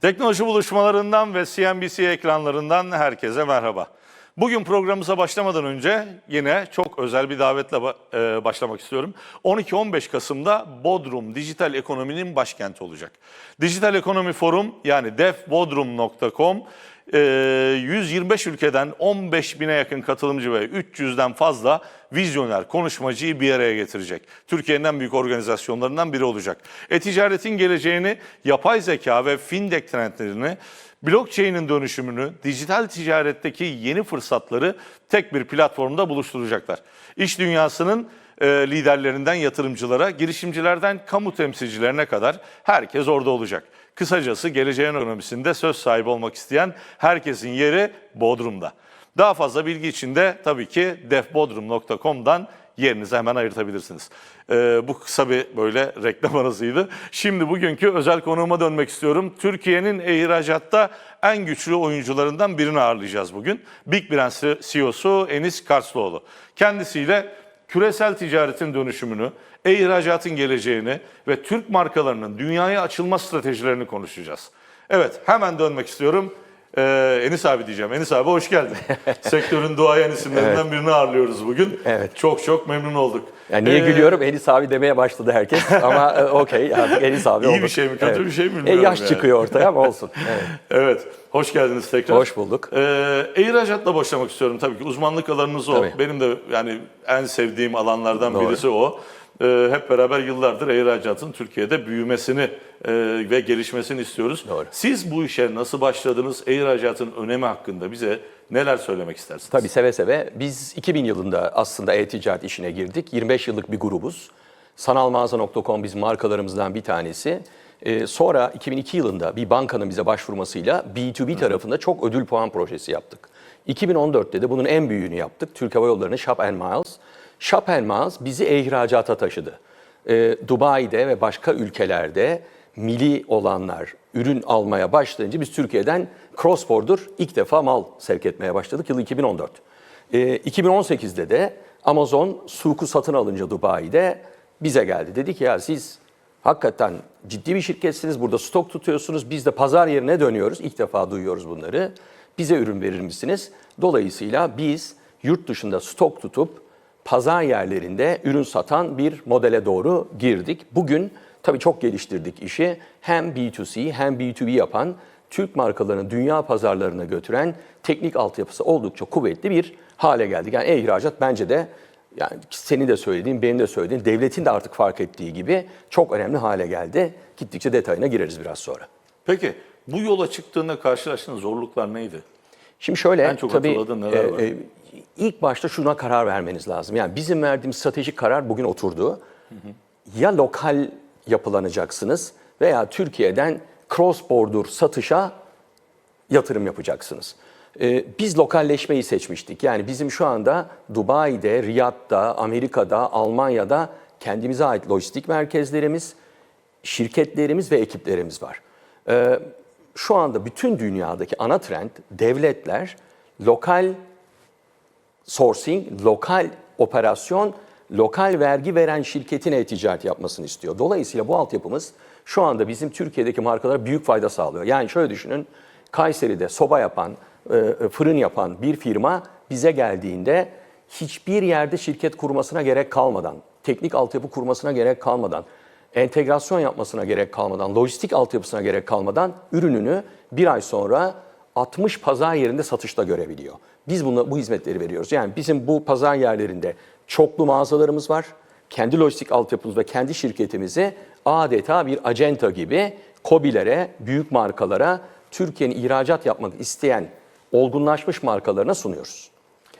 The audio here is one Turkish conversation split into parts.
Teknoloji buluşmalarından ve CNBC ekranlarından herkese merhaba. Bugün programımıza başlamadan önce yine çok özel bir davetle e, başlamak istiyorum. 12-15 Kasım'da Bodrum dijital ekonominin başkenti olacak. Dijital Ekonomi Forum yani defbodrum.com 125 ülkeden 15 bine yakın katılımcı ve 300'den fazla vizyoner konuşmacıyı bir araya getirecek. Türkiye'nin en büyük organizasyonlarından biri olacak. E-ticaretin geleceğini, yapay zeka ve fintech trendlerini, blockchain'in dönüşümünü, dijital ticaretteki yeni fırsatları tek bir platformda buluşturacaklar. İş dünyasının e, liderlerinden yatırımcılara, girişimcilerden kamu temsilcilerine kadar herkes orada olacak. Kısacası geleceğin ekonomisinde söz sahibi olmak isteyen herkesin yeri Bodrum'da. Daha fazla bilgi için de tabii ki defbodrum.com'dan yerinizi hemen ayırtabilirsiniz. Ee, bu kısa bir böyle reklam arasıydı. Şimdi bugünkü özel konuğuma dönmek istiyorum. Türkiye'nin ihracatta en güçlü oyuncularından birini ağırlayacağız bugün. Big Brand CEO'su Enis Karslıoğlu. Kendisiyle küresel ticaretin dönüşümünü, e-ihracatın geleceğini ve Türk markalarının dünyaya açılma stratejilerini konuşacağız. Evet, hemen dönmek istiyorum. Ee, Enis abi diyeceğim. Enis abi hoş geldin. Sektörün duayen isimlerinden birini ağırlıyoruz bugün. Evet. Çok çok memnun olduk. Yani niye Ee, gülüyorum? Enis abi demeye başladı herkes ama e, okey artık Enis abi İyi olduk. bir şey mi, kötü bir şey mi E, bilmiyorum yaş yani. çıkıyor ortaya ama olsun. Evet. Evet, hoş geldiniz tekrar. Hoş bulduk. Ee, e-ihracatla başlamak istiyorum tabii ki. Uzmanlık alanınız o. Tabii. Benim de yani en sevdiğim alanlardan Doğru. birisi o. Ee, hep beraber yıllardır e-ihracatın Türkiye'de büyümesini e, ve gelişmesini istiyoruz. Doğru. Siz bu işe nasıl başladınız? E-ihracatın önemi hakkında bize neler söylemek istersiniz? Tabii seve seve. Biz 2000 yılında aslında e-ticaret işine girdik. 25 yıllık bir grubuz. Sanalmağaza.com bizim markalarımızdan bir tanesi. Ee, sonra 2002 yılında bir bankanın bize başvurmasıyla B2B tarafında çok ödül puan projesi yaptık. 2014'te de bunun en büyüğünü yaptık. Türk Hava Yolları'nın Shop and Miles. Miles bizi e-ihracata taşıdı. Ee, Dubai'de ve başka ülkelerde mili olanlar ürün almaya başlayınca biz Türkiye'den cross border ilk defa mal sevk etmeye başladık yıl 2014. Ee, 2018'de de Amazon suku satın alınca Dubai'de bize geldi. Dedi ki ya siz hakikaten ciddi bir şirketsiniz burada stok tutuyorsunuz biz de pazar yerine dönüyoruz. İlk defa duyuyoruz bunları. Bize ürün verir misiniz? Dolayısıyla biz yurt dışında stok tutup pazar yerlerinde ürün satan bir modele doğru girdik. Bugün tabii çok geliştirdik işi. Hem B2C hem B2B yapan, Türk markalarını dünya pazarlarına götüren teknik altyapısı oldukça kuvvetli bir hale geldik. Yani e-ihracat bence de yani senin de söylediğin, benim de söylediğin, devletin de artık fark ettiği gibi çok önemli hale geldi. Gittikçe detayına gireriz biraz sonra. Peki bu yola çıktığında karşılaştığınız zorluklar neydi? Şimdi şöyle En çok tabii neler var? İlk başta şuna karar vermeniz lazım. Yani bizim verdiğimiz stratejik karar bugün oturdu. Ya lokal yapılanacaksınız veya Türkiye'den cross border satışa yatırım yapacaksınız. Ee, biz lokalleşmeyi seçmiştik. Yani bizim şu anda Dubai'de, Riyad'da, Amerika'da, Almanya'da kendimize ait lojistik merkezlerimiz, şirketlerimiz ve ekiplerimiz var. Ee, şu anda bütün dünyadaki ana trend devletler lokal sourcing, lokal operasyon, lokal vergi veren şirketin e-ticaret yapmasını istiyor. Dolayısıyla bu altyapımız şu anda bizim Türkiye'deki markalara büyük fayda sağlıyor. Yani şöyle düşünün, Kayseri'de soba yapan, e, fırın yapan bir firma bize geldiğinde hiçbir yerde şirket kurmasına gerek kalmadan, teknik altyapı kurmasına gerek kalmadan, entegrasyon yapmasına gerek kalmadan, lojistik altyapısına gerek kalmadan ürününü bir ay sonra 60 pazar yerinde satışta görebiliyor. Biz buna, bu hizmetleri veriyoruz. Yani bizim bu pazar yerlerinde çoklu mağazalarımız var. Kendi lojistik altyapımız ve kendi şirketimizi adeta bir acenta gibi KOBİ'lere, büyük markalara, Türkiye'nin ihracat yapmak isteyen olgunlaşmış markalarına sunuyoruz.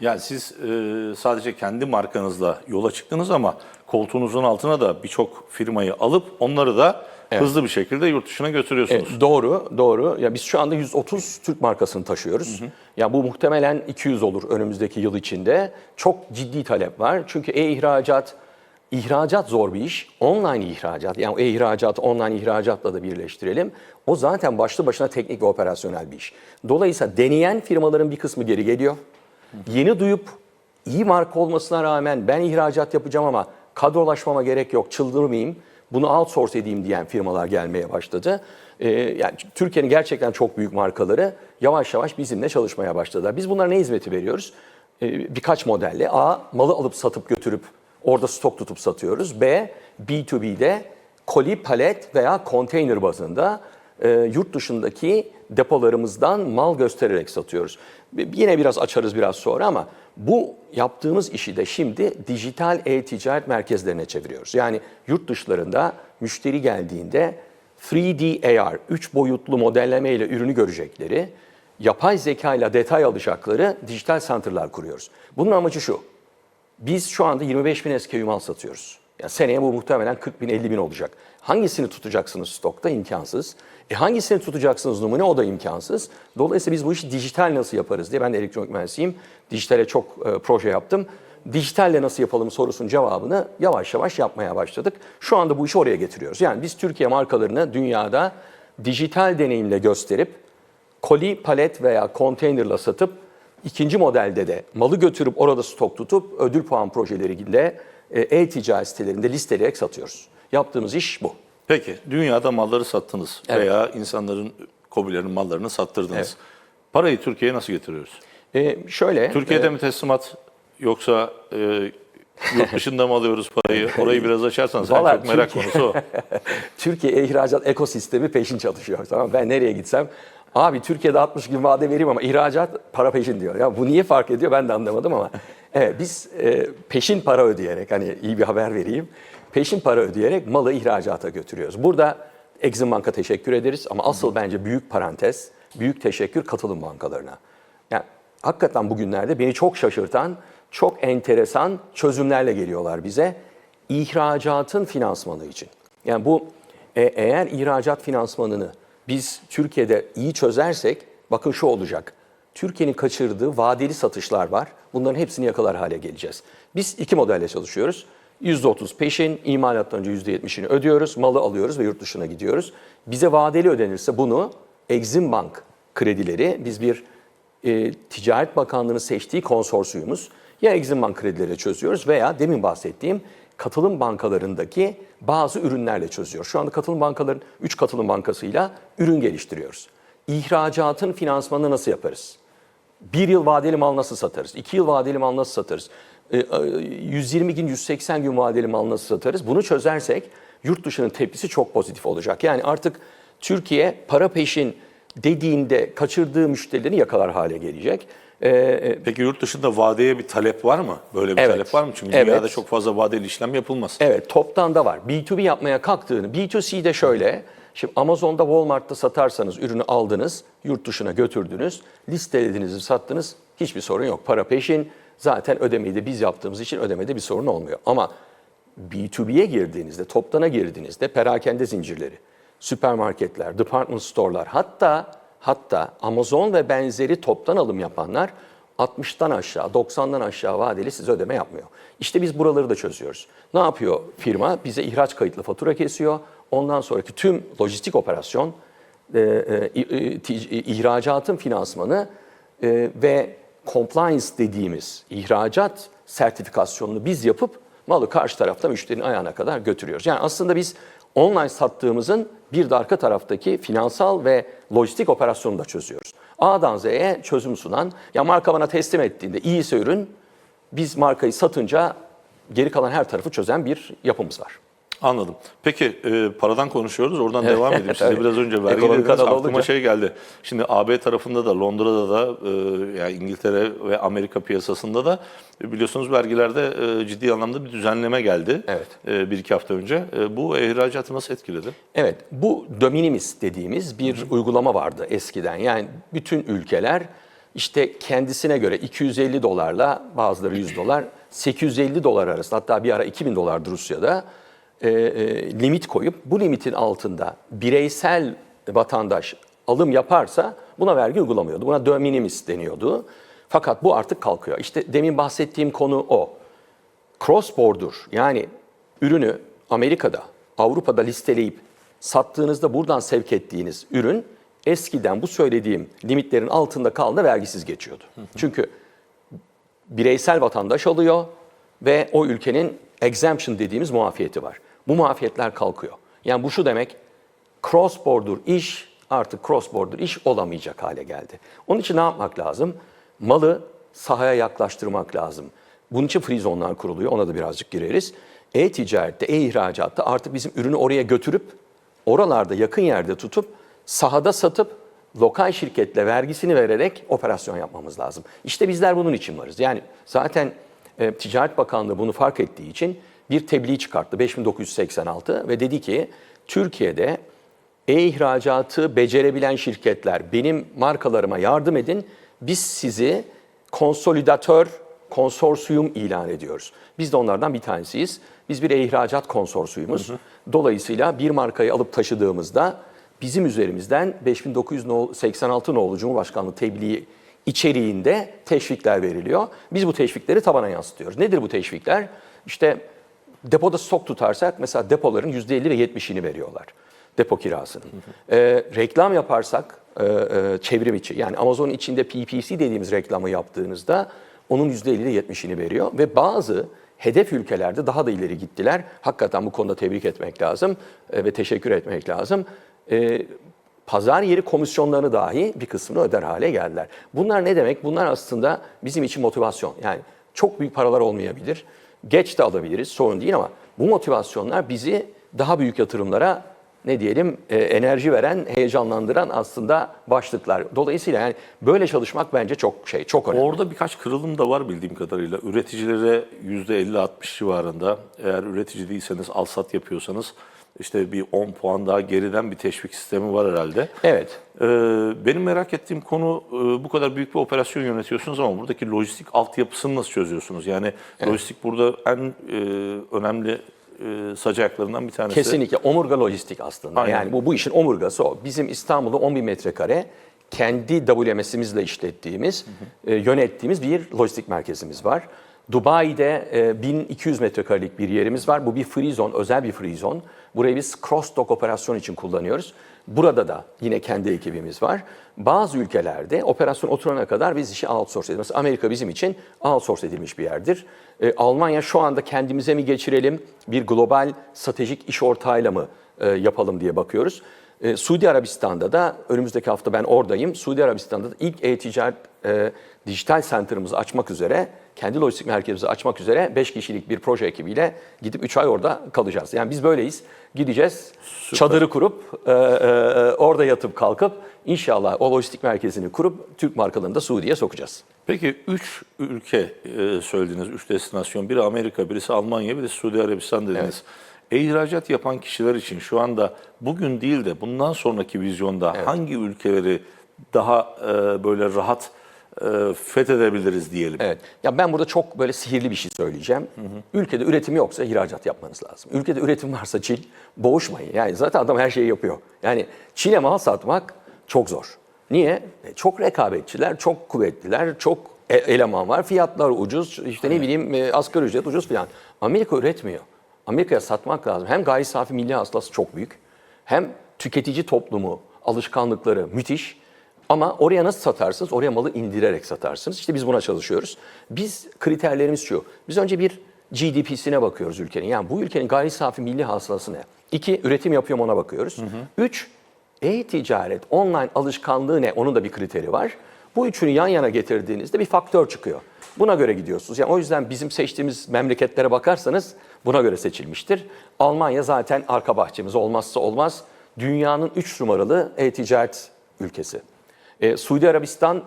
Yani siz e, sadece kendi markanızla yola çıktınız ama koltuğunuzun altına da birçok firmayı alıp onları da hızlı bir şekilde yurt dışına götürüyorsunuz. E, doğru, doğru. Ya biz şu anda 130 Türk markasını taşıyoruz. Ya bu muhtemelen 200 olur önümüzdeki yıl içinde. Çok ciddi talep var. Çünkü e-ihracat ihracat zor bir iş. Online ihracat yani e-ihracat online ihracatla da birleştirelim. O zaten başlı başına teknik ve operasyonel bir iş. Dolayısıyla deneyen firmaların bir kısmı geri geliyor. Yeni duyup iyi marka olmasına rağmen ben ihracat yapacağım ama kadrolaşmama gerek yok, çıldırmayayım. Bunu outsource edeyim diyen firmalar gelmeye başladı. Ee, yani Türkiye'nin gerçekten çok büyük markaları yavaş yavaş bizimle çalışmaya başladılar. Biz bunlara ne hizmeti veriyoruz? Ee, birkaç modelle. A, malı alıp satıp götürüp orada stok tutup satıyoruz. B, B2B'de koli, palet veya konteyner bazında e, yurt dışındaki depolarımızdan mal göstererek satıyoruz. Yine biraz açarız biraz sonra ama bu yaptığımız işi de şimdi dijital e-ticaret merkezlerine çeviriyoruz. Yani yurt dışlarında müşteri geldiğinde 3D AR, 3 boyutlu modelleme ile ürünü görecekleri, yapay zeka ile detay alacakları dijital center'lar kuruyoruz. Bunun amacı şu, biz şu anda 25 bin SKU mal satıyoruz. Yani seneye bu muhtemelen 40 bin 50 bin olacak. Hangisini tutacaksınız stokta? imkansız. E hangisini tutacaksınız numune? O da imkansız. Dolayısıyla biz bu işi dijital nasıl yaparız diye ben de elektronik mühendisiyim. Dijitale çok e, proje yaptım. Dijitalle nasıl yapalım sorusunun cevabını yavaş yavaş yapmaya başladık. Şu anda bu işi oraya getiriyoruz. Yani biz Türkiye markalarını dünyada dijital deneyimle gösterip koli, palet veya konteynerla satıp ikinci modelde de malı götürüp orada stok tutup ödül puan projeleriyle e, e-ticaret sitelerinde listeleyerek satıyoruz. Yaptığımız iş bu. Peki dünyada malları sattınız Evet. veya insanların, kobilerin mallarını sattırdınız. Evet. Parayı Türkiye'ye nasıl getiriyoruz? E, şöyle, Türkiye'de e, mi teslimat yoksa e, yurt dışında mı alıyoruz parayı? Orayı biraz açarsanız Vallahi çok merak Türkiye- konusu o. Türkiye ihracat ekosistemi peşin çalışıyor. Tamam? Ben nereye gitsem abi Türkiye'de 60 gün vade vereyim ama ihracat para peşin diyor. Ya bu niye fark ediyor ben de anlamadım ama evet biz e, peşin para ödeyerek hani iyi bir haber vereyim. Peşin para ödeyerek malı ihracata götürüyoruz. Burada Exim Bank'a teşekkür ederiz ama asıl bence büyük parantez, büyük teşekkür katılım bankalarına. Yani hakikaten bugünlerde beni çok şaşırtan, çok enteresan çözümlerle geliyorlar bize. İhracatın finansmanı için. Yani bu e, eğer ihracat finansmanını biz Türkiye'de iyi çözersek bakın şu olacak. Türkiye'nin kaçırdığı vadeli satışlar var. Bunların hepsini yakalar hale geleceğiz. Biz iki modelle çalışıyoruz. %30 peşin, imalattan önce %70'ini ödüyoruz, malı alıyoruz ve yurt dışına gidiyoruz. Bize vadeli ödenirse bunu Exim Bank kredileri, biz bir e, Ticaret Bakanlığı'nın seçtiği konsorsiyumuz ya Exim Bank kredileri çözüyoruz veya demin bahsettiğim katılım bankalarındaki bazı ürünlerle çözüyor. Şu anda katılım bankaların 3 katılım bankasıyla ürün geliştiriyoruz. İhracatın finansmanını nasıl yaparız? Bir yıl vadeli mal nasıl satarız? İki yıl vadeli mal nasıl satarız? E, e, 120 gün, 180 gün vadeli mal nasıl satarız? Bunu çözersek yurt dışının tepkisi çok pozitif olacak. Yani artık Türkiye para peşin dediğinde kaçırdığı müşterilerini yakalar hale gelecek. E, e, Peki yurt dışında vadeye bir talep var mı? Böyle bir Evet. talep var mı? Çünkü Evet. dünyada çok fazla vadeli işlem yapılmaz. Evet, toptan da var. B2B yapmaya kalktığını, B2C'de şöyle, şimdi Amazon'da, Walmart'ta satarsanız ürünü aldınız, yurt dışına götürdünüz, listelediniz, sattınız, hiçbir sorun yok. Para peşin, zaten ödemeyi de biz yaptığımız için ödemede bir sorun olmuyor. Ama B2B'ye girdiğinizde, toptana girdiğinizde perakende zincirleri, süpermarketler, department store'lar, hatta hatta Amazon ve benzeri toptan alım yapanlar 60'tan aşağı, 90'dan aşağı vadeli size ödeme yapmıyor. İşte biz buraları da çözüyoruz. Ne yapıyor firma? Bize ihraç kayıtlı fatura kesiyor. Ondan sonraki tüm lojistik operasyon, e, e, ihracatın finansmanı e, ve compliance dediğimiz ihracat sertifikasyonunu biz yapıp malı karşı tarafta müşterinin ayağına kadar götürüyoruz. Yani aslında biz online sattığımızın bir de arka taraftaki finansal ve lojistik operasyonu da çözüyoruz. A'dan Z'ye çözüm sunan, ya marka bana teslim ettiğinde iyiyse ürün, biz markayı satınca geri kalan her tarafı çözen bir yapımız var. Anladım. Peki e, paradan konuşuyoruz. Oradan devam edeyim. Size biraz önce vergi Ekonomi dediniz. Aklıma olunca. şey geldi. Şimdi AB tarafında da Londra'da da e, yani İngiltere ve Amerika piyasasında da e, biliyorsunuz vergilerde e, ciddi anlamda bir düzenleme geldi. Evet. E, bir iki hafta önce. E, bu ihracatı nasıl etkiledi? Evet, bu de minimis dediğimiz bir uygulama vardı eskiden. Yani bütün ülkeler işte kendisine göre 250 dolarla bazıları 100 dolar, 850 dolar arasında hatta bir ara 2000 dolardı Rusya'da e, e, limit koyup bu limitin altında bireysel vatandaş alım yaparsa buna vergi uygulamıyordu. Buna de minimis deniyordu. Fakat bu artık kalkıyor. İşte demin bahsettiğim konu o cross border yani ürünü Amerika'da, Avrupa'da listeleyip sattığınızda buradan sevk ettiğiniz ürün eskiden bu söylediğim limitlerin altında kaldığında vergisiz geçiyordu. Çünkü bireysel vatandaş alıyor ve o ülkenin exemption dediğimiz muafiyeti var. Bu muafiyetler kalkıyor. Yani bu şu demek, cross border iş artık cross border iş olamayacak hale geldi. Onun için ne yapmak lazım? Malı sahaya yaklaştırmak lazım. Bunun için free zone'lar kuruluyor. Ona da birazcık gireriz. E-ticarette, e-ihracatta artık bizim ürünü oraya götürüp oralarda yakın yerde tutup sahada satıp lokal şirketle vergisini vererek operasyon yapmamız lazım. İşte bizler bunun için varız. Yani zaten e, Ticaret Bakanlığı bunu fark ettiği için bir tebliğ çıkarttı 5986 ve dedi ki Türkiye'de e-ihracatı becerebilen şirketler benim markalarıma yardım edin. Biz sizi konsolidatör, konsorsiyum ilan ediyoruz. Biz de onlardan bir tanesiyiz. Biz bir e-ihracat konsorsiyumuz. Dolayısıyla bir markayı alıp taşıdığımızda bizim üzerimizden 5986 nolu Cumhurbaşkanlığı tebliği içeriğinde teşvikler veriliyor. Biz bu teşvikleri tabana yansıtıyoruz. Nedir bu teşvikler? İşte depoda stok tutarsak mesela depoların %50 ve 70'ini veriyorlar depo kirasının. Ee, reklam yaparsak e, e, çevrim içi yani Amazon'un içinde PPC dediğimiz reklamı yaptığınızda onun %50 ile 70'ini veriyor ve bazı hedef ülkelerde daha da ileri gittiler. Hakikaten bu konuda tebrik etmek lazım e, ve teşekkür etmek lazım. E, pazar yeri komisyonlarını dahi bir kısmını öder hale geldiler. Bunlar ne demek? Bunlar aslında bizim için motivasyon. Yani çok büyük paralar olmayabilir. Geç de alabiliriz sorun değil ama bu motivasyonlar bizi daha büyük yatırımlara ne diyelim e, enerji veren, heyecanlandıran aslında başlıklar. Dolayısıyla yani böyle çalışmak bence çok şey, çok önemli. Orada birkaç kırılım da var bildiğim kadarıyla. Üreticilere %50-60 civarında eğer üretici değilseniz, alsat yapıyorsanız işte bir 10 puan daha geriden bir teşvik sistemi var herhalde. Evet. Ee, benim merak ettiğim konu e, bu kadar büyük bir operasyon yönetiyorsunuz ama buradaki lojistik altyapısını nasıl çözüyorsunuz? Yani lojistik burada en e, önemli e, sac ayaklarından bir tanesi. Kesinlikle omurga lojistik aslında. Aynen. Yani bu bu işin omurgası o. Bizim İstanbul'da 10 bin metrekare kendi WMS'imizle işlettiğimiz, e, yönettiğimiz bir lojistik merkezimiz var. Dubai'de e, 1200 metrekarelik bir yerimiz var. Bu bir free zone, özel bir free zone. Burayı biz cross dock operasyon için kullanıyoruz. Burada da yine kendi ekibimiz var. Bazı ülkelerde operasyon oturana kadar biz işi outsource ediyoruz. Mesela Amerika bizim için outsource edilmiş bir yerdir. E, Almanya şu anda kendimize mi geçirelim, bir global stratejik iş ortağıyla mı e, yapalım diye bakıyoruz. E, Suudi Arabistan'da da önümüzdeki hafta ben oradayım. Suudi Arabistan'da da ilk e-ticaret e, dijital center'ımızı açmak üzere, kendi lojistik merkezimizi açmak üzere 5 kişilik bir proje ekibiyle gidip 3 ay orada kalacağız. Yani biz böyleyiz. Gideceğiz, çadırı kurup, e, e, e, orada yatıp kalkıp inşallah o lojistik merkezini kurup Türk markalarını da Suudi'ye sokacağız. Peki üç ülke e, söylediniz, üç destinasyon. Biri Amerika, birisi Almanya, birisi Suudi Arabistan dediniz. E-ihracat yapan kişiler için şu anda bugün değil de bundan sonraki vizyonda hangi ülkeleri daha e, böyle rahat e, fethedebiliriz diyelim? Evet. Ya ben burada çok böyle sihirli bir şey söyleyeceğim. Ülkede üretim yoksa ihracat yapmanız lazım. Ülkede üretim varsa Çin, boğuşmayın. Yani zaten adam her şeyi yapıyor. Yani Çin'e mal satmak çok zor. Niye? E, Çok rekabetçiler, çok kuvvetliler, çok e- eleman var. Fiyatlar ucuz, işte ne bileyim e, asgari ücret ucuz falan. Amerika üretmiyor. Amerika'ya satmak lazım. Hem gayri safi milli hasılası çok büyük. Hem tüketici toplumu, alışkanlıkları müthiş. Ama oraya nasıl satarsınız? Oraya malı indirerek satarsınız. İşte biz buna çalışıyoruz. Biz kriterlerimiz şu. Biz önce bir GDP'sine bakıyoruz ülkenin. Yani bu ülkenin gayri safi milli hasılası ne? İki, üretim yapıyor mu ona bakıyoruz. Üç, e-ticaret, online alışkanlığı ne? Onun da bir kriteri var. Bu üçünü yan yana getirdiğinizde bir faktör çıkıyor. Buna göre gidiyorsunuz. Yani o yüzden bizim seçtiğimiz memleketlere bakarsanız buna göre seçilmiştir. Almanya zaten arka bahçemiz olmazsa olmaz. Dünyanın 3 numaralı e-ticaret ülkesi. E, Suudi Arabistan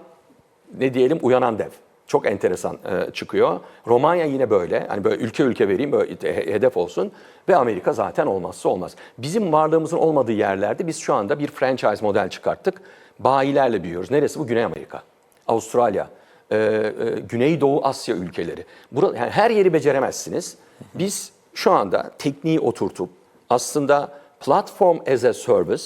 ne diyelim uyanan dev. Çok enteresan e, çıkıyor. Romanya yine böyle. Hani böyle ülke ülke vereyim böyle he- hedef olsun. Ve Amerika zaten olmazsa olmaz. Bizim varlığımızın olmadığı yerlerde biz şu anda bir franchise model çıkarttık. Bayilerle büyüyoruz. Neresi bu? Güney Amerika, Avustralya, e, e, Güneydoğu Asya ülkeleri. Burada, yani her yeri beceremezsiniz. Biz şu anda tekniği oturtup aslında platform as a service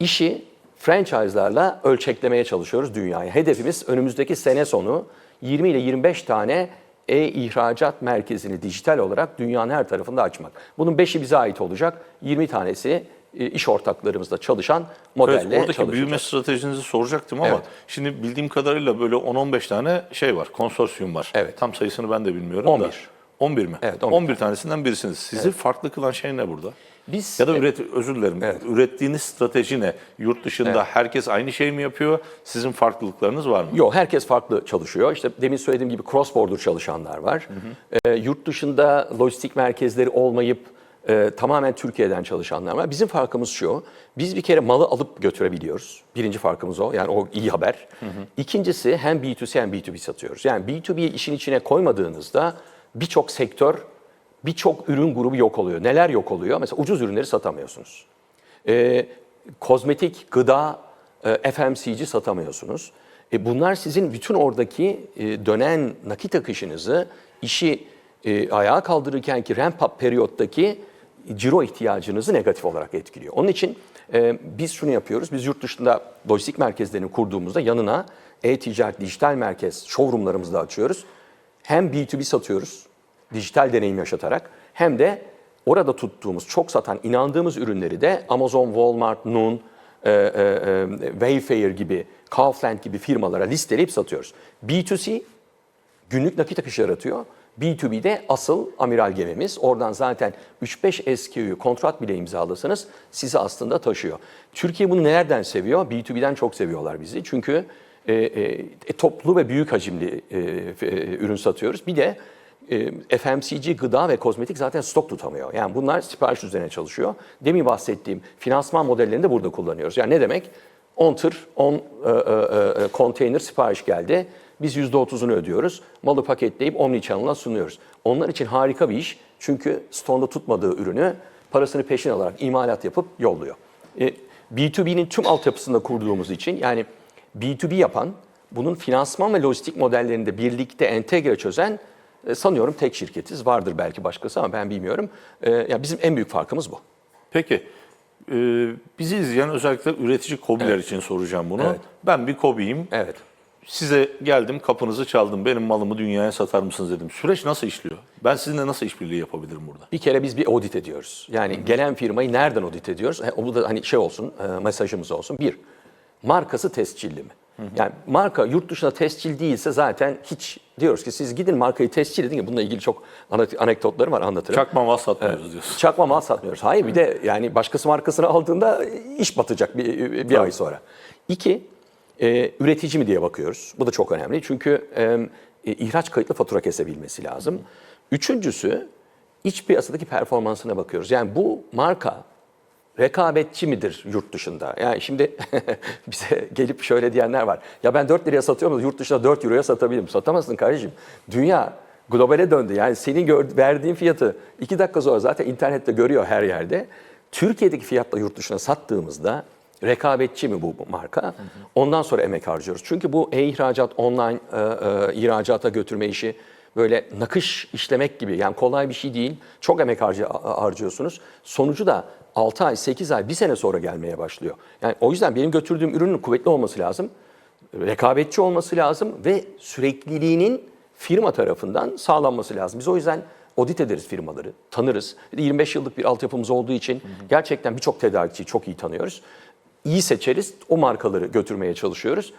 işi franchise'larla ölçeklemeye çalışıyoruz dünyaya. Hedefimiz önümüzdeki sene sonu 20 ile 25 tane e-ihracat merkezini dijital olarak dünyanın her tarafında açmak. Bunun 5'i bize ait olacak. 20 tanesi e, iş ortaklarımızla çalışan modelle Evet, oradaki büyüme stratejinizi soracaktım ama Evet. şimdi bildiğim kadarıyla böyle 10-15 tane şey var, konsorsiyum var. Evet. Tam sayısını ben de bilmiyorum 11. da. 11 mi? Evet, 11, 11. tanesinden birisiniz. Sizi farklı kılan şey ne burada? Biz Ya da üret özür dilerim. Evet. Ürettiğiniz strateji ne? Yurt dışında herkes aynı şeyi mi yapıyor? Sizin farklılıklarınız var mı? Yok herkes farklı çalışıyor. İşte demin söylediğim gibi cross border çalışanlar var. Ee, yurt dışında lojistik merkezleri olmayıp e, tamamen Türkiye'den çalışanlar var. Bizim farkımız şu. Biz bir kere malı alıp götürebiliyoruz. Birinci farkımız o. Yani o iyi haber. İkincisi hem B2C hem B2B satıyoruz. Yani B2B'yi işin içine koymadığınızda birçok sektör, birçok ürün grubu yok oluyor. Neler yok oluyor? Mesela ucuz ürünleri satamıyorsunuz. E, kozmetik, gıda, e, FMCG satamıyorsunuz. E, bunlar sizin bütün oradaki e, dönen nakit akışınızı, işi e, ayağa kaldırırken ki ramp up periyottaki ciro ihtiyacınızı negatif olarak etkiliyor. Onun için e, biz şunu yapıyoruz. Biz yurt dışında lojistik merkezlerini kurduğumuzda yanına e-ticaret, dijital merkez, showroomlarımızı da açıyoruz. Hem B2B satıyoruz, dijital deneyim yaşatarak hem de orada tuttuğumuz, çok satan, inandığımız ürünleri de Amazon, Walmart, Noon, e, e, e, Wayfair gibi, Kaufland gibi firmalara listeleyip satıyoruz. B2C günlük nakit akışı yaratıyor. B2B'de asıl amiral gemimiz. Oradan zaten 3-5 SKU'yu kontrat bile imzalasanız sizi aslında taşıyor. Türkiye bunu nereden seviyor? B2B'den çok seviyorlar bizi. Çünkü e, e, toplu ve büyük hacimli e, e, ürün satıyoruz. Bir de e, FMCG, gıda ve kozmetik zaten stok tutamıyor. Yani bunlar sipariş üzerine çalışıyor. Demin bahsettiğim finansman modellerini de burada kullanıyoruz. Yani ne demek? 10 tır, 10 e, e, e, konteyner sipariş geldi. Biz %30'unu ödüyoruz. Malı paketleyip Omnichannel'a sunuyoruz. Onlar için harika bir iş. Çünkü stoğunda tutmadığı ürünü parasını peşin alarak imalat yapıp yolluyor. E, B2B'nin tüm altyapısında kurduğumuz için yani B2B yapan, bunun finansman ve lojistik modellerini de birlikte entegre çözen e, sanıyorum tek şirketiz. Vardır belki başkası ama ben bilmiyorum. E, ya bizim en büyük farkımız bu. Peki e, bizi izleyen özellikle üretici kobiler için soracağım bunu. Evet. Ben bir kobiyim. Evet. Size geldim, kapınızı çaldım. Benim malımı dünyaya satar mısınız dedim. Süreç nasıl işliyor? Ben sizinle nasıl işbirliği yapabilirim burada? Bir kere biz bir audit ediyoruz. Yani gelen firmayı nereden audit ediyoruz? E, bu da hani şey olsun, e, mesajımız olsun. Bir, markası tescilli mi? Yani marka yurt dışında tescil değilse zaten hiç diyoruz ki siz gidin markayı tescil edin. Bununla ilgili çok anekdotlarım var anlatırım. Çakma mal satmıyoruz diyorsun. Çakma mal satmıyoruz. Hayır bir de yani başkası markasını aldığında iş batacak bir, bir ay sonra. İki, e, üretici mi diye bakıyoruz. Bu da çok önemli. Çünkü e, ihraç kayıtlı fatura kesebilmesi lazım. Üçüncüsü, iç piyasadaki performansına bakıyoruz. Yani bu marka rekabetçi midir yurt dışında? Yani şimdi bize gelip şöyle diyenler var. Ya ben 4 liraya satıyorum da yurt dışında 4 euroya satabilirim. Satamazsın kardeşim. Dünya globale döndü. Yani senin gör- verdiğin fiyatı 2 dakika sonra zaten internette görüyor her yerde. Türkiye'deki fiyatla yurt dışına sattığımızda rekabetçi mi bu marka? Ondan sonra emek harcıyoruz. Çünkü bu e-ihracat, online e, e, ihracata götürme işi böyle nakış işlemek gibi yani kolay bir şey değil. Çok emek harcıyorsunuz. Sonucu da 6 ay, 8 ay, 1 sene sonra gelmeye başlıyor. Yani o yüzden benim götürdüğüm ürünün kuvvetli olması lazım. Rekabetçi olması lazım ve sürekliliğinin firma tarafından sağlanması lazım. Biz o yüzden audit ederiz firmaları, tanırız. Bir de 25 yıllık bir altyapımız olduğu için gerçekten birçok tedarikçiyi çok iyi tanıyoruz. İyi seçeriz, o markaları götürmeye çalışıyoruz.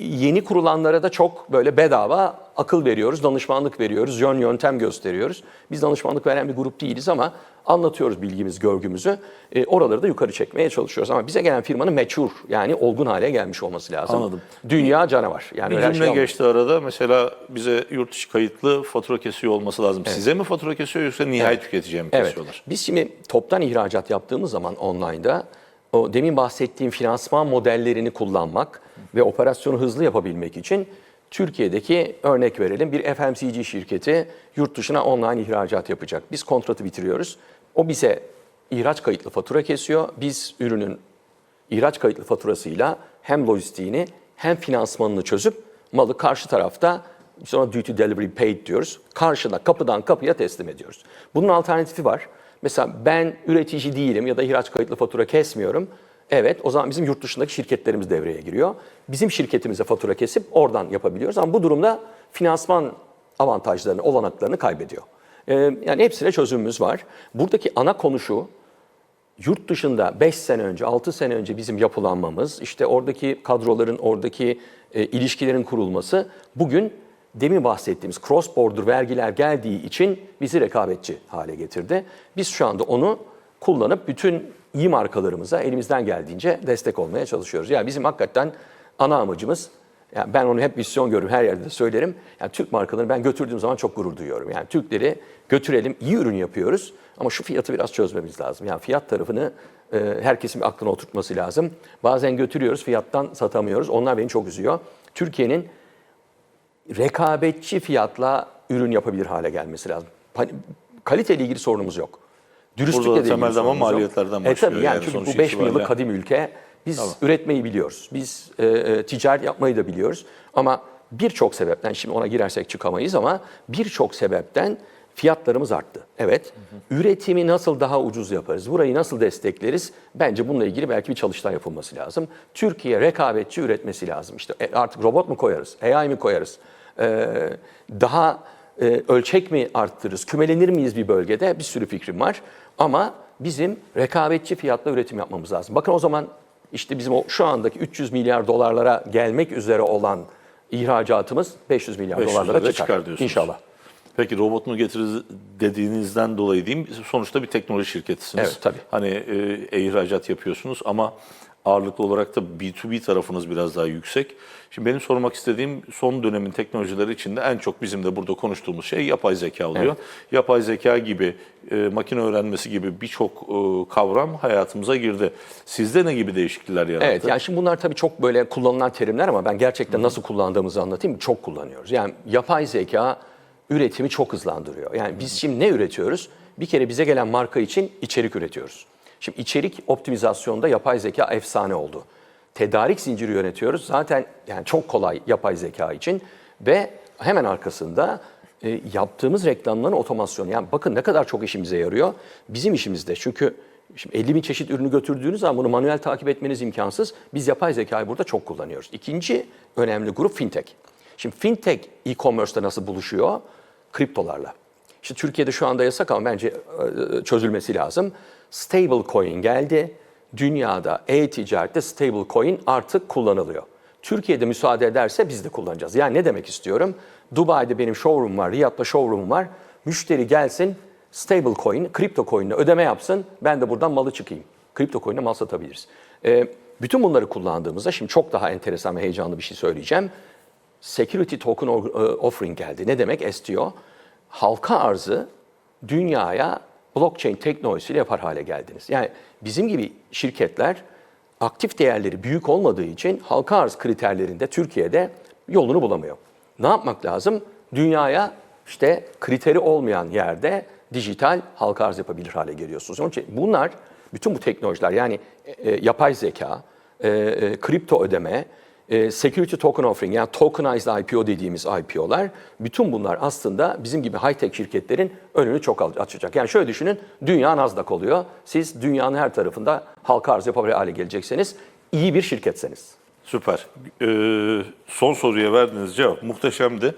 Yeni kurulanlara da çok böyle bedava akıl veriyoruz, danışmanlık veriyoruz, yön yöntem gösteriyoruz. Biz danışmanlık veren bir grup değiliz ama anlatıyoruz bilgimiz, görgümüzü. E, oraları da yukarı çekmeye çalışıyoruz. Ama bize gelen firmanın mature yani olgun hale gelmiş olması lazım. Anladım. Dünya canavar. Yani Bir cümle şey geçti arada. Mesela bize yurt dışı kayıtlı fatura kesiyor olması lazım. Size mi fatura kesiyor yoksa nihai tüketiciye mi Evet. kesiyorlar? Biz şimdi toptan ihracat yaptığımız zaman online'da o demin bahsettiğim finansman modellerini kullanmak ve operasyonu hızlı yapabilmek için Türkiye'deki örnek verelim bir FMCG şirketi yurt dışına online ihracat yapacak. Biz kontratı bitiriyoruz. O bize ihraç kayıtlı fatura kesiyor. Biz ürünün ihraç kayıtlı faturasıyla hem lojistiğini hem finansmanını çözüp malı karşı tarafta sonra duty delivery paid diyoruz. Karşıda kapıdan kapıya teslim ediyoruz. Bunun alternatifi var. Mesela ben üretici değilim ya da ihraç kayıtlı fatura kesmiyorum. Evet o zaman bizim yurt dışındaki şirketlerimiz devreye giriyor. Bizim şirketimize fatura kesip oradan yapabiliyoruz ama bu durumda finansman avantajlarını, olanaklarını kaybediyor. Ee, yani hepsine çözümümüz var. Buradaki ana konu şu, yurt dışında 5 sene önce, 6 sene önce bizim yapılanmamız, işte oradaki kadroların, oradaki e, ilişkilerin kurulması bugün demin bahsettiğimiz cross border vergiler geldiği için bizi rekabetçi hale getirdi. Biz şu anda onu kullanıp bütün iyi markalarımıza elimizden geldiğince destek olmaya çalışıyoruz. Yani bizim hakikaten ana amacımız yani ben onu hep misyon görürüm, her yerde de söylerim. Yani Türk markalarını ben götürdüğüm zaman çok gurur duyuyorum. Yani Türkleri götürelim, iyi ürün yapıyoruz ama şu fiyatı biraz çözmemiz lazım. Yani fiyat tarafını e, herkesin aklına oturtması lazım. Bazen götürüyoruz, fiyattan satamıyoruz. Onlar beni çok üzüyor. Türkiye'nin rekabetçi fiyatla ürün yapabilir hale gelmesi lazım. Pa- Kaliteyle ilgili sorunumuz yok. Dürüstlükle Burada de sorunumuz yok. maliyetlerden E başlıyor tabii yani, yani çünkü bu 5 bin yıllık kadim ülke. Biz üretmeyi biliyoruz. Biz e, e, ticaret yapmayı da biliyoruz. Ama birçok sebepten, şimdi ona girersek çıkamayız ama birçok sebepten fiyatlarımız arttı. Evet. Üretimi nasıl daha ucuz yaparız? Burayı nasıl destekleriz? Bence bununla ilgili belki bir çalıştay yapılması lazım. Türkiye rekabetçi üretmesi lazım. İşte e, artık robot mu koyarız? AI mi koyarız? Ee, daha e, ölçek mi arttırırız? Kümelenir miyiz bir bölgede? Bir sürü fikrim var. Ama bizim rekabetçi fiyatla üretim yapmamız lazım. Bakın o zaman işte bizim o şu andaki 300 milyar dolarlara gelmek üzere olan ihracatımız 500 milyar 500 dolarlara çıkar. çıkar diyorsunuz. İnşallah. Peki robot mu getiririz dediğinizden dolayı diyeyim. Sonuçta bir teknoloji şirketisiniz. Evet, tabii. Hani e, ihracat yapıyorsunuz ama ağırlıklı olarak da B2B tarafınız biraz daha yüksek. Şimdi benim sormak istediğim son dönemin teknolojileri içinde en çok bizim de burada konuştuğumuz şey yapay zeka oluyor. Yapay zeka gibi, e, makine öğrenmesi gibi birçok e, kavram hayatımıza girdi. Sizde ne gibi değişiklikler yarattı? Evet yani şimdi bunlar tabii çok böyle kullanılan terimler ama ben gerçekten nasıl kullandığımızı anlatayım. Çok kullanıyoruz. Yani yapay zeka üretimi çok hızlandırıyor. Yani biz şimdi ne üretiyoruz? Bir kere bize gelen marka için içerik üretiyoruz. Şimdi içerik optimizasyonda yapay zeka efsane oldu. Tedarik zinciri yönetiyoruz. Zaten yani çok kolay yapay zeka için ve hemen arkasında e, yaptığımız reklamların otomasyonu. Yani bakın ne kadar çok işimize yarıyor. Bizim işimizde çünkü Şimdi 50 bin çeşit ürünü götürdüğünüz zaman bunu manuel takip etmeniz imkansız. Biz yapay zekayı burada çok kullanıyoruz. İkinci önemli grup fintech. Şimdi fintech e-commerce'da nasıl buluşuyor? Kriptolarla. İşte Türkiye'de şu anda yasak ama bence e, çözülmesi lazım. Stable coin geldi. Dünyada e-ticarette stable coin artık kullanılıyor. Türkiye'de müsaade ederse biz de kullanacağız. Yani ne demek istiyorum? Dubai'de benim showroom var, Riyad'da showroom var. Müşteri gelsin, stable coin, kripto coin'le ödeme yapsın. Ben de buradan malı çıkayım. Kripto coin'le mal satabiliriz. Ee, bütün bunları kullandığımızda şimdi çok daha enteresan ve heyecanlı bir şey söyleyeceğim. Security Token e, Offering geldi. Ne demek STO? Halka arzı dünyaya blockchain teknolojisiyle yapar hale geldiniz. Yani bizim gibi şirketler aktif değerleri büyük olmadığı için halka arz kriterlerinde Türkiye'de yolunu bulamıyor. Ne yapmak lazım? Dünyaya işte kriteri olmayan yerde dijital halka arz yapabilir hale geliyorsunuz. Onun için bunlar bütün bu teknolojiler yani e, e, yapay zeka, e, e, kripto ödeme, e, security token offering yani tokenized IPO dediğimiz IPO'lar bütün bunlar aslında bizim gibi high-tech şirketlerin önünü çok açacak. Yani şöyle düşünün dünya Nasdaq oluyor. Siz dünyanın her tarafında halka arz yapabilir hale gelecekseniz iyi bir şirketseniz. Süper. Ee, son soruya verdiğiniz cevap muhteşemdi.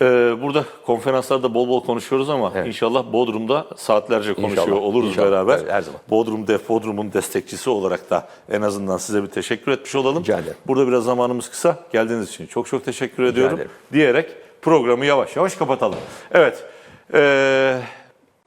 Ee, burada konferanslarda bol bol konuşuyoruz ama Evet. inşallah Bodrum'da saatlerce konuşuyor İnşallah, oluruz inşallah. beraber. Evet, her zaman. Bodrum Def Bodrum'un destekçisi olarak da en azından size bir teşekkür etmiş olalım. Rica ederim. Burada biraz zamanımız kısa. Geldiğiniz için çok çok teşekkür ediyorum. ederim. Diyerek programı yavaş yavaş kapatalım. Evet. Ee,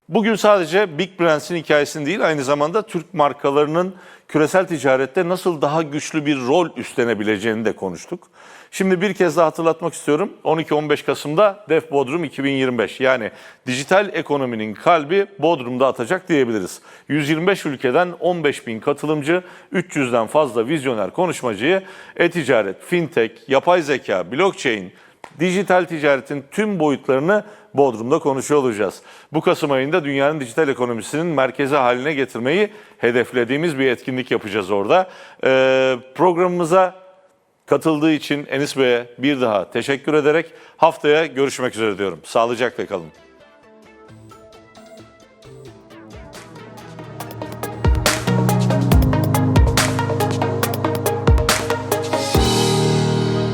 Bugün sadece Big Brands'in hikayesini değil, aynı zamanda Türk markalarının küresel ticarette nasıl daha güçlü bir rol üstlenebileceğini de konuştuk. Şimdi bir kez daha hatırlatmak istiyorum. 12-15 Kasım'da Def Bodrum 2025 yani dijital ekonominin kalbi Bodrum'da atacak diyebiliriz. 125 ülkeden 15 bin katılımcı, 300'den fazla vizyoner konuşmacıyı e-ticaret, fintech, yapay zeka, blockchain, dijital ticaretin tüm boyutlarını Bodrum'da konuşuyor olacağız. Bu Kasım ayında dünyanın dijital ekonomisinin merkezi haline getirmeyi hedeflediğimiz bir etkinlik yapacağız orada. Ee, programımıza katıldığı için Enis Bey'e bir daha teşekkür ederek haftaya görüşmek üzere diyorum. Sağlıcakla kalın.